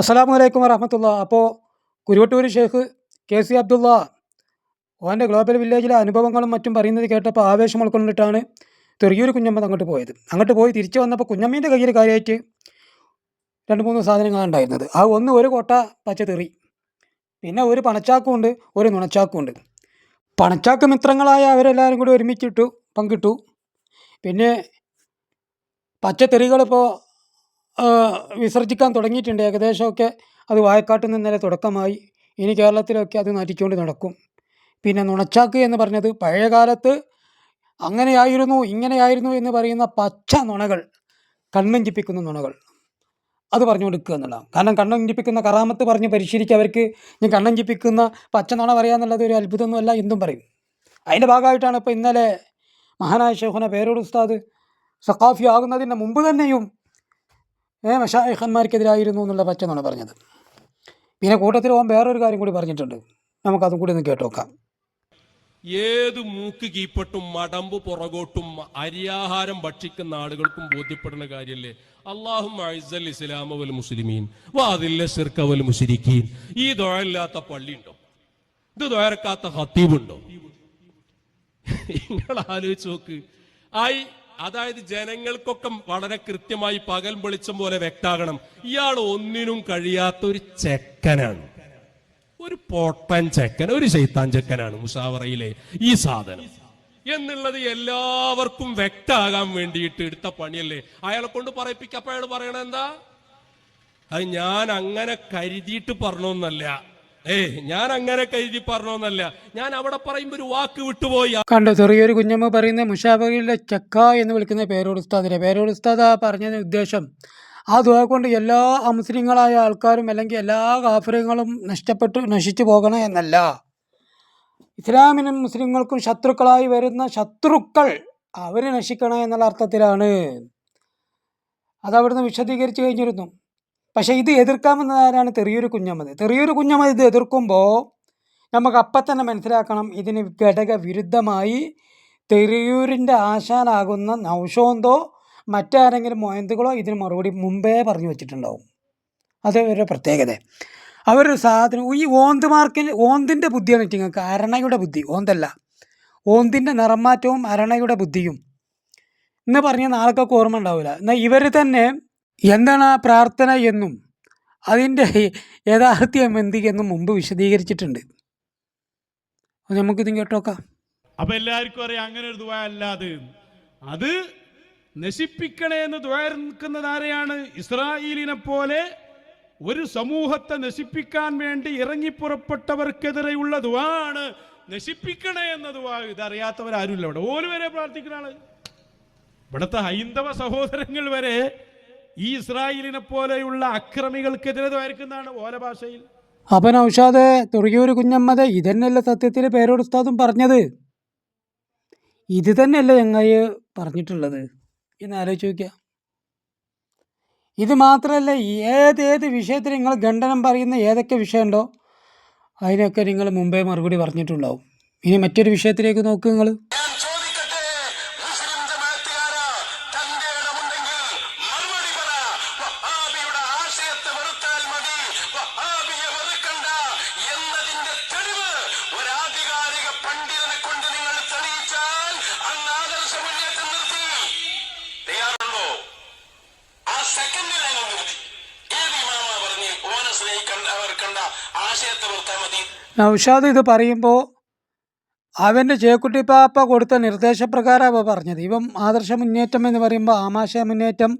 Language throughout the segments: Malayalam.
അസ്സലാമു വലൈക്കും വറഹമത്തുള്ള. അപ്പോൾ കുരുവട്ടൂർ ഷേഖ് കെ സി അബ്ദുള്ള ഓന്റെ ഗ്ലോബൽ വില്ലേജിലെ അനുഭവങ്ങളും മറ്റും പറയുന്നത് കേട്ടപ്പോൾ ആവേശം ഉൾക്കൊണ്ടിട്ടാണ് തെറിയൂർ കുഞ്ഞമ്മ അങ്ങോട്ട് പോയത്. അങ്ങോട്ട് പോയി തിരിച്ചു വന്നപ്പോൾ കുഞ്ഞമ്മേന്റെ കയ്യിൽ കാര്യമായിട്ട് രണ്ട് മൂന്ന് സാധനങ്ങളാണ് ഉണ്ടായിരുന്നത്. ആ ഒന്ന് ഒരു കൊട്ട പച്ചതെറി പിന്നെ ഒരു പണച്ചാക്കും ഉണ്ട് ഒരു നുണച്ചാക്കും ഉണ്ട്. പണച്ചാക്ക് മിത്രങ്ങളായ അവരെല്ലാവരും കൂടി ഒരുമിച്ചിട്ടു പങ്കിട്ടു. പിന്നെ പച്ചത്തെറികളിപ്പോൾ വിസർജിക്കാൻ തുടങ്ങിയിട്ടുണ്ട് ഏകദേശമൊക്കെ. അത് വായക്കാട്ടിൽ നിന്നലെ തുടക്കമായി. ഇനി കേരളത്തിലൊക്കെ അത് നാറ്റിക്കൊണ്ട് നടക്കും. പിന്നെ നുണച്ചാക്ക് എന്ന് പറഞ്ഞത് പഴയകാലത്ത് അങ്ങനെയായിരുന്നു ഇങ്ങനെയായിരുന്നു എന്ന് പറയുന്ന പച്ച നുണകൾ കണ്ണഞ്ചിപ്പിക്കുന്ന നുണകൾ. അത് പറഞ്ഞു കൊടുക്കുക എന്നുള്ളതാണ്. കാരണം കണ്ണഞ്ചിപ്പിക്കുന്ന കറാമത്ത് പറഞ്ഞ് പരിശീലിച്ച് അവർക്ക്. ഞാൻ കണ്ണഞ്ചിപ്പിക്കുന്ന പച്ച നുണ പറയാന്നുള്ളത് ഒരു അത്ഭുതമൊന്നുമല്ല എന്തും പറയും. അതിന്റെ ഭാഗമായിട്ടാണ് ഇപ്പോൾ ഇന്നലെ മഹാനായ ഷെഹുന പേരോട് ഉസ്താദ് സഖാഫി ആകുന്നതിന്റെ മുമ്പ് തന്നെയും മഷായഖന്മാർക്കെതിരായിരുന്നു എന്നുള്ള പച്ച നുണ പറഞ്ഞത്. പിന്നെ കൂട്ടത്തിൽ ഓൻ വേറൊരു കാര്യം കൂടി പറഞ്ഞിട്ടുണ്ട്. നമുക്കതും കൂടി ഒന്ന് കേട്ടോക്കാം. ഏത് മൂക്ക് കീപ്പട്ടും മടമ്പ് പുറകോട്ടും അരിയാഹാരം ഭക്ഷിക്കുന്ന ആളുകൾക്കും ബോധ്യപ്പെടുന്ന കാര്യമല്ലേ അള്ളാഹും അഴ്സൽ ഇസ്ലാമ വൽ മുസ്ലിമീൻ വാതില്ല സിർക്ക വൽ ഈ ഈ ദുഴയില്ലാത്ത പള്ളിയുണ്ടോ? ഇത് ദുഴക്കാത്ത ഹത്തീബുണ്ടോ നിങ്ങൾ ആലോചിച്ച് നോക്ക്. ആയി അതായത് ജനങ്ങൾക്കൊക്കെ വളരെ കൃത്യമായി പകൽ വെളിച്ചം പോലെ വ്യക്താകണം ഇയാൾ ഒന്നിനും കഴിയാത്ത ഒരു ചെക്കനാണ്. ഒരു പൊട്ടൻ ചെക്കൻ ഒരു ശൈത്താൻ ചെക്കനാണ് മുഷാവറയിലെ ഈ സാധനം. എന്നുള്ളത് എല്ലാവർക്കും വ്യക്തമാകാൻ വേണ്ടിയിട്ട് എടുത്ത പണിയല്ലേ? അയാളെ കൊണ്ട് പറയിപ്പിക്കപ്പോ അയാൾ പറയണ എന്താ? അത് ഞാൻ അങ്ങനെ കരുതിയിട്ട് പറഞ്ഞൊന്നല്ല. ഏ ഞാൻ അങ്ങനെ കരുതി പറഞ്ഞോന്നല്ല. ഞാൻ അവിടെ പറയുമ്പോ ഒരു വാക്ക് വിട്ടുപോയി. കണ്ടോ ചെറിയൊരു കുഞ്ഞമ്മ പറയുന്ന മുഷാബിയുടെ ചക്ക എന്ന് വിളിക്കുന്ന പേരോട് ഉസ്താദിനെ. പേരോട് ഉസ്താദ് ആ പറഞ്ഞതിന് ഉദ്ദേശം ആ ദുവാ കൊണ്ട് എല്ലാ അമുസ്ലിങ്ങളായ ആൾക്കാരും അല്ലെങ്കിൽ എല്ലാ കാഫര്യങ്ങളും നഷ്ടപ്പെട്ടു നശിച്ചു പോകണം എന്നല്ല. ഇസ്ലാമിനും മുസ്ലിങ്ങൾക്കും ശത്രുക്കളായി വരുന്ന ശത്രുക്കൾ അവർ നശിക്കണം എന്നുള്ള അർത്ഥത്തിലാണ്. അതവിടുന്ന് വിശദീകരിച്ചു കഴിഞ്ഞിരുന്നു. പക്ഷേ ഇത് എതിർക്കാമെന്നതാരാണ് തെറിയൊരു കുഞ്ഞമ്മത് തെറിയൊരു കുഞ്ഞമ്മത് ഇത് എതിർക്കുമ്പോൾ നമുക്ക് അപ്പം തന്നെ മനസ്സിലാക്കണം ഇതിന് ഘടക വിരുദ്ധമായി തെറിയൂരിന്റെ ആശാനാകുന്ന നൗഷോന്തോ മറ്റാരെങ്കിലും മൊയന്തുകളോ ഇതിന് മറുപടി മുമ്പേ പറഞ്ഞു വെച്ചിട്ടുണ്ടാവും. അത് ഒരു പ്രത്യേകത. അവരൊരു സാധനം ഈ ഓന്ത് മാർക്കിന് ഓന്തിന്റെ ബുദ്ധിയാണ് നിങ്ങൾക്ക് അരണയുടെ ബുദ്ധി. ഓന്തല്ല. ഓന്തിന്റെ നിറമാറ്റവും അരണയുടെ ബുദ്ധിയും. എന്ന് പറഞ്ഞാൽ നാളൊക്കെ ഓർമ്മ ഉണ്ടാവില്ല. എന്നാൽ ഇവർ തന്നെ എന്താണ് ആ പ്രാർത്ഥന എന്നും അതിന്റെ യഥാർത്ഥ്യം എന്ത് എന്നും മുമ്പ് വിശദീകരിച്ചിട്ടുണ്ട്. നമുക്കിതും കേട്ടോക്കാം അപ്പൊ എല്ലാവർക്കും അറിയാം അങ്ങനെ ഒരു ദുആ അല്ല അത്. അത് നശിപ്പിക്കണേ എന്ന് ദ്വാരിക്കുന്നത് ആരെയാണ്? ഇസ്രായേലിനെ പോലെ ഒരു സമൂഹത്തെ നശിപ്പിക്കാൻ വേണ്ടി ഇറങ്ങിപ്പുറപ്പെട്ടവർക്കെതിരെയുള്ള ദുവാണ് നശിപ്പിക്കണേ എന്ന ദുവാ ഇതറിയാത്തവരാരുമില്ല ഇവിടെ. ഓൽ വരെ പ്രാർത്ഥിക്കുന്ന ആൾ. ഇവിടുത്തെ ഹൈന്ദവ സഹോദരങ്ങൾ വരെ ഈ ഇസ്രായേലിനെ പോലെയുള്ള അക്രമികൾക്കെതിരെ ദ്വാരിക്കുന്നതാണ് ഓല ഭാഷയിൽ. ഔഷാദെ നൗഷാദ് തുറയൂർ കുഞ്ഞമ്മത് ഇതന്നെയല്ല സത്യത്തിൽ പേരോട് ഉസ്താദും പറഞ്ഞത്? ഇത് തന്നെയല്ല ചങ്ങായി പറഞ്ഞിട്ടുള്ളത്? എന്ന് ആലോചിച്ച് നോക്കുക ഇത് മാത്രമല്ല ഏതേത് വിഷയത്തിൽ നിങ്ങൾ ഖണ്ഡനം പറയുന്ന ഏതൊക്കെ വിഷയമുണ്ടോ അതിനൊക്കെ നിങ്ങൾ മുമ്പേ മറുപടി പറഞ്ഞിട്ടുണ്ടാവും. ഇനി മറ്റൊരു വിഷയത്തിലേക്ക് നോക്ക് നിങ്ങൾ നൗഷാദ് ഇത് പറയുമ്പോൾ അവന്റെ ചേക്കുട്ടി പാപ്പ കൊടുത്ത നിർദ്ദേശപ്രകാരം അവ പറഞ്ഞത്. ഇവം ആദർശ മുന്നേറ്റം എന്ന് പറയുമ്പോൾ ആമാശയ മുന്നേറ്റം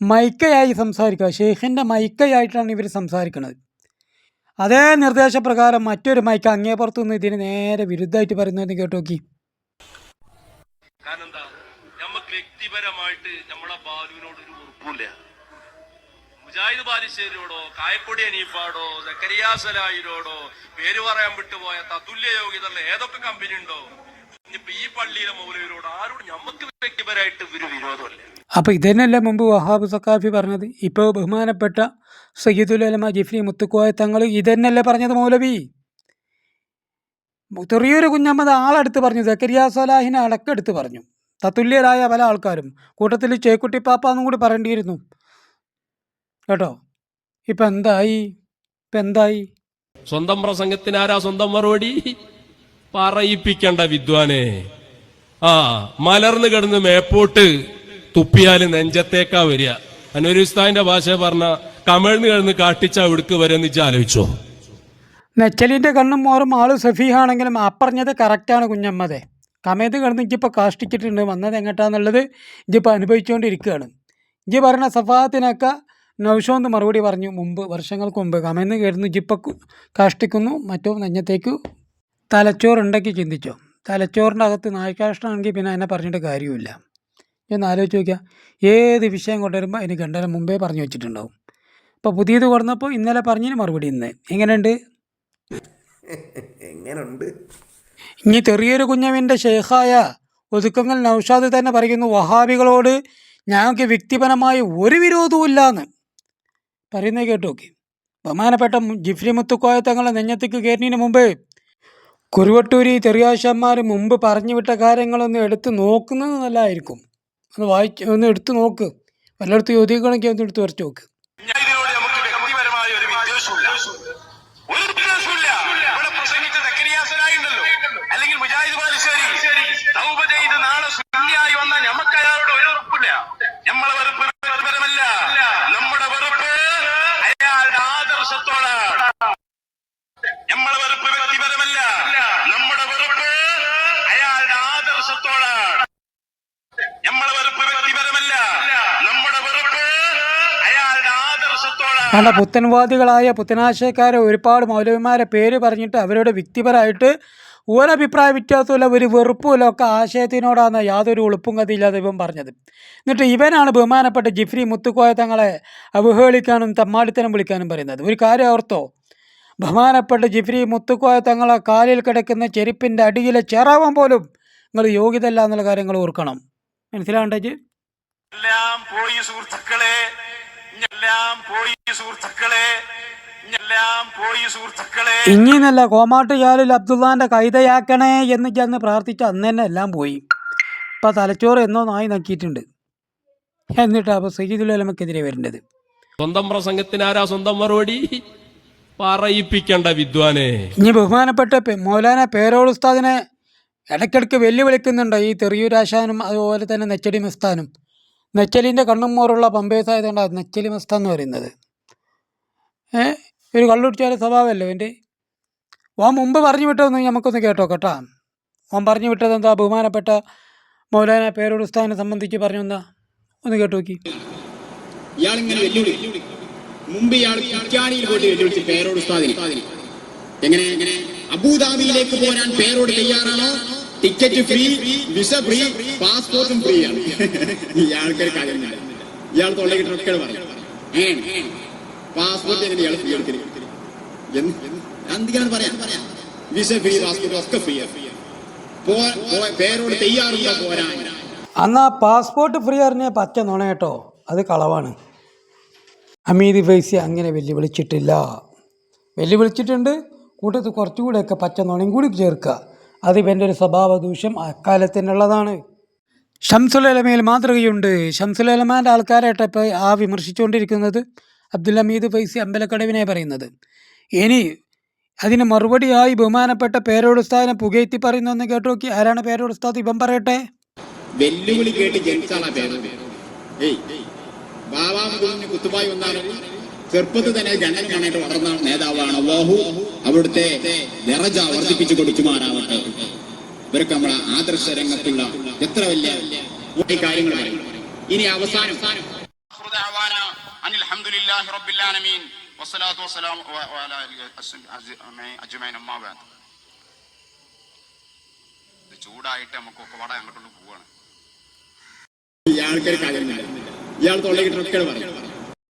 മൈക്കയായി സംസാരിക്കുക. ഷെയ്ഖിന്റെ മൈക്കയായിട്ടാണ് ഇവർ സംസാരിക്കുന്നത് അതേ നിർദ്ദേശപ്രകാരം മറ്റൊരു മൈക്ക് അങ്ങേ പുറത്തുനിന്ന് ഇതിന് നേരെ വിരുദ്ധമായിട്ട് പറയുന്നതെന്ന് കേട്ടു നോക്കി. കാരണം വ്യക്തിപരമായിട്ട് നമ്മളെ ബാലുവിനോട് ഒരു ഉറപ്പില്ല മുജാഹിദ് ബാലിശ്ശേരിയോടോ കായക്കൊടി അനീഫാടോ സക്കരിയ സലായിരോടോ പേര് പറയാൻ വിട്ടുപോയ തതുല്യ യോഗ്യതയുള്ള ഏതൊക്കെ കമ്പനി ഉണ്ടോ? ഇനിയിപ്പോ ഈ പള്ളിയിലെ മൗലവിരോട് ആരോട് ഞമ്മക്ക് വ്യക്തിപരമായിട്ട് ഒരു വിരോധമല്ല. അപ്പോൾ ഇതന്നെയല്ലേ മുമ്പ് വഹാബ് സക്കാഫി പറഞ്ഞത്? ഇപ്പോൾ ബഹുമാനപ്പെട്ട സയ്യിദുൽ അലമ ജിഫ്രി മുത്തുക്കോയ തങ്ങൾ ഇതന്നെയല്ലേ പറഞ്ഞത് മൗലവി? ചെറിയൊരു കുഞ്ഞമ്മത് ആളെടുത്ത് പറഞ്ഞു സക്കരിയ സലാഹിനെ അടക്കെടുത്ത് പറഞ്ഞു. തത്തുല്യരായ പല ആൾക്കാരും. കൂട്ടത്തിൽ ചേക്കുട്ടി പാപ്പ എന്നും കൂടി പറയേണ്ടിയിരുന്നു. കേട്ടോ? ഇപ്പം എന്തായി? ഇപ്പം എന്തായി? സ്വന്തം പ്രസംഗത്തിന് ആരാ സ്വന്തം മറുപടി? പറയിപ്പിക്കണ്ട വിദ്വാനെ. ആ മലർന്നു കിടന്ന് മേപ്പോട്ട് തുപ്പിയാൽ നെഞ്ചത്തേക്കാ വരിക. അനുരുസ്താവിന്റെ ഭാഷ പറഞ്ഞ കമിഴ്ന്ന് കിടന്ന് കാട്ടിച്ച അവിടുക്ക് വരെ നിച്ച് ആലോചിച്ചോ. നെച്ചലിന്റെ കണ്ണും മോറും ആൾ സഫീഹാണെങ്കിലും ആ അപ്പറഞ്ഞത് കറക്റ്റാണ് കുഞ്ഞമ്മതെ കമേത് കിടന്ന് ഇജ്ജിപ്പോൾ കാഷ്ടിച്ചിട്ടുണ്ട്. വന്നത് എങ്ങട്ടാന്നുള്ളത് ഇജ്ജിപ്പോൾ അനുഭവിച്ചുകൊണ്ടിരിക്കുകയാണ് ഇജ്ജ് പറഞ്ഞ സഫാത്തിനൊക്കെ നൗഷോന്ന് മറുപടി പറഞ്ഞു മുമ്പ് വർഷങ്ങൾക്ക് മുമ്പ് കമേന്ന് കയറുന്നു ജിപ്പ കാഷ്ടിക്കുന്നു മറ്റോ നെഞ്ഞത്തേക്കു തലച്ചോറുണ്ടാക്കി ചിന്തിച്ചോ. തലച്ചോറിന്റെ അകത്ത് നായ്ക്കാഷ്ടമാണെങ്കിൽ പിന്നെ എന്നെ പറഞ്ഞിട്ട് കാര്യമില്ല എന്ന് ആലോചിച്ച് നോക്കുക ഏത് വിഷയം കൊണ്ടുവരുമ്പോൾ അതിന് കണ്ടാലും മുമ്പേ പറഞ്ഞു വെച്ചിട്ടുണ്ടാവും. അപ്പോൾ പുതിയത് കൊടുന്നപ്പോൾ ഇന്നലെ പറഞ്ഞതിന് മറുപടി ഇന്ന്. എങ്ങനെയുണ്ട്? എങ്ങനെയുണ്ട് ഇനി ചെറിയൊരു കുഞ്ഞവിന്റെ ഷെയ്ഖായ ഒതുക്കങ്ങൾ നൗഷാദ് തന്നെ പറയുന്നു വഹാബികളോട് ഞങ്ങൾക്ക് വ്യക്തിപരമായി ഒരു വിരോധവും എന്ന് പറയുന്നത് കേട്ടു നോക്കി. ബഹുമാനപ്പെട്ട ജിഫ്രി മുത്തുക്കോയ തങ്ങളെ നെഞ്ഞത്തേക്ക് കയറിനു മുമ്പ് കുരുവട്ടൂരി ചെറിയാശന്മാർ മുമ്പ് പറഞ്ഞു വിട്ട കാര്യങ്ങളൊന്ന് എടുത്ത് നോക്കുന്നത് നല്ലതായിരിക്കും. ഒന്ന് വായിച്ച് ഒന്ന് എടുത്തു നോക്ക്. വല്ലയിടത്ത് ചോദിക്കണമെങ്കിൽ ഒന്ന് എടുത്ത് വരച്ച് നോക്ക്. toda la... കാരണം പുത്തൻവാദികളായ പുത്തനാശയക്കാരെ ഒരുപാട് മൗലവിമാരെ പേര് പറഞ്ഞിട്ട് അവരുടെ വ്യക്തിപരമായിട്ട് ഒരഭിപ്രായ വ്യത്യാസമില്ല ഒരു വെറുപ്പുമില്ല ഒക്കെ ആശയത്തിനോടാണ് യാതൊരു ഉളുപ്പും കഥയില്ലാതെ ഇവൻ പറഞ്ഞത്. എന്നിട്ട് ഇവനാണ് ബഹുമാനപ്പെട്ട ജിഫ്രി മുത്തുക്കോയ തങ്ങളെ അവഹേളിക്കാനും തമ്മാടിത്തനം വിളിക്കാനും പറയുന്നത്. ഒരു കാര്യം ഓർത്തോ? ബഹുമാനപ്പെട്ട ജിഫ്രി മുത്തുക്കോയ തങ്ങളെ കാലിൽ കിടക്കുന്ന ചെരുപ്പിന്റെ അടിയിലെ ചേറാവാൻ പോലും നിങ്ങൾ യോഗ്യതല്ല എന്നുള്ള കാര്യങ്ങൾ ഓർക്കണം. മനസ്സിലാണ്ടേജ് എല്ലാം പോയി സുഹൃത്തുക്കളെ എല്ലാം പോയി സുഹൃത്തുക്കളെ സുഹൃത്തുക്കളെ. ഇനിന്നല്ല കോമാട്ട് ചാലിൽ അബ്ദുള്ളാന്റെ കൈതയാക്കണേ എന്ന് ചെന്ന് പ്രാർത്ഥിച്ച അന്ന് തന്നെ എല്ലാം പോയി. ഇപ്പം തലച്ചോറ് എന്നോ നായി നക്കിയിട്ടുണ്ട്. എന്നിട്ട് അപ്പോൾ സയ്യിദുലമക്കെതിരെ വരേണ്ടത്. സ്വന്തം പ്രസംഗത്തിന് ആരാ സ്വന്തം മറുപടി? പറയിപ്പിക്കണ്ട വിദ്വാനെ. ഇനി ബഹുമാനപ്പെട്ട മൗലാന പേരോൾ ഉസ്താദിനെ ഇടയ്ക്കിടയ്ക്ക് വെല്ലുവിളിക്കുന്നുണ്ട് ഈ തെറിയൂരാശാനും അതുപോലെ തന്നെ നെച്ചടി മസ്താനും നെച്ചലിന്റെ കണ്ണും മോറുള്ള പമ്പേസായതുകൊണ്ട് നെച്ചലി മസ്ത എന്ന് പറയുന്നത്. ഏ? ഒരു കള്ളുടിച്ചാൽ സ്വഭാവമല്ലോ എന്റെ ഓൻ മുമ്പ് പറഞ്ഞു വിട്ടതൊന്ന് നമുക്കൊന്ന് കേട്ടോ കേട്ടാ. ഓൻ പറഞ്ഞു വിട്ടത് എന്താ? ബഹുമാനപ്പെട്ട മൗലാന പേരോട് ഉസ്താദിനെ സംബന്ധിച്ച് പറഞ്ഞു എന്താ? ഒന്ന് കേട്ടു നോക്കി ഇയാളിങ്ങനെ ഇയാൾ എങ്ങനെ? അബുദാബിയിലേക്ക് പോരാൻ പേരോട് തയ്യാറാണോ? ടിക്കറ്റ് ഫ്രീ വിസ ഫ്രീ പാസ്പോർട്ടും ഫ്രീ ആണ്. ഇയാൾക്കൊരു കാര്യം ഇയാൾ തൊള്ളകിട്ടൊക്കെ പറയും ഏ പാസ്പോർട്ട് എങ്ങനെ ഇയാൾ ഫ്രീ എടുക്കരുത് എന്തിനാണ് പറയാൻ വിസ ഫ്രീ പാസ്പോർട്ട് ഒക്കെ ഫ്രീ പേരോട് തയ്യാറില്ല പോരാൻ? അന്ന് ആ പാസ്പോർട്ട് ഫ്രീ അറിഞ്ഞ പച്ച നുണ കേട്ടോ. അത് കളവാണ്. അമീദ് ഫൈസി അങ്ങനെ വെല്ലുവിളിച്ചിട്ടില്ല. വെല്ലുവിളിച്ചിട്ടുണ്ട്. കൂട്ടത്ത് കുറച്ചുകൂടെയൊക്കെ പച്ച നുണയും കൂടി ചേർക്കുക. അത് ഇവന്റെ ഒരു സ്വഭാവ ദൂഷ്യം അക്കാലത്തിനുള്ളതാണ്. ഷംസുലമയിൽ മാതൃകയുണ്ട്. ഷംസുലമാന്റെ ആൾക്കാരായിട്ട് ഇപ്പോൾ ആ വിമർശിച്ചുകൊണ്ടിരിക്കുന്നത് അബ്ദുൽ ഹമീദ് ഫൈസി അമ്പലക്കടവിനെ പറയുന്നത്. ഇനി അതിന് മറുപടിയായി ബഹുമാനപ്പെട്ട പേരോടുസ്ഥാനം പുകയത്തി പറയുന്നു എന്ന് കേട്ടു നോക്കി ആരാണ് പേരോട് ഇപ്പം പറയട്ടെ? വെല്ലുവിളി കേട്ട് ജനിച്ചാണ് ബാബാ കുത്തുമായി ഒന്നാണ് ചെറുപ്പത്തിൽ തന്നെ ജനങ്ങളുമായിട്ട് വളർന്ന നേതാവാണ് അള്ളാഹു അവിടുത്തെ നിറജ വർദ്ധിപ്പിച്ചു കൊടുക്കുമാറാവട്ടെ ഇവരൊക്കെ നമ്മുടെ ആദർശ രംഗത്തുള്ള എത്ര വലിയ കാര്യങ്ങൾ ഇനി അവസാനം. ചൂടായിട്ട് നമുക്കൊക്കെ വാടാ അങ്ങോട്ടുള്ള പോവാണ്. ഇയാൾക്കൊരു കാര്യം ഇയാൾ തൊള്ളി ട്രക്കുകൾ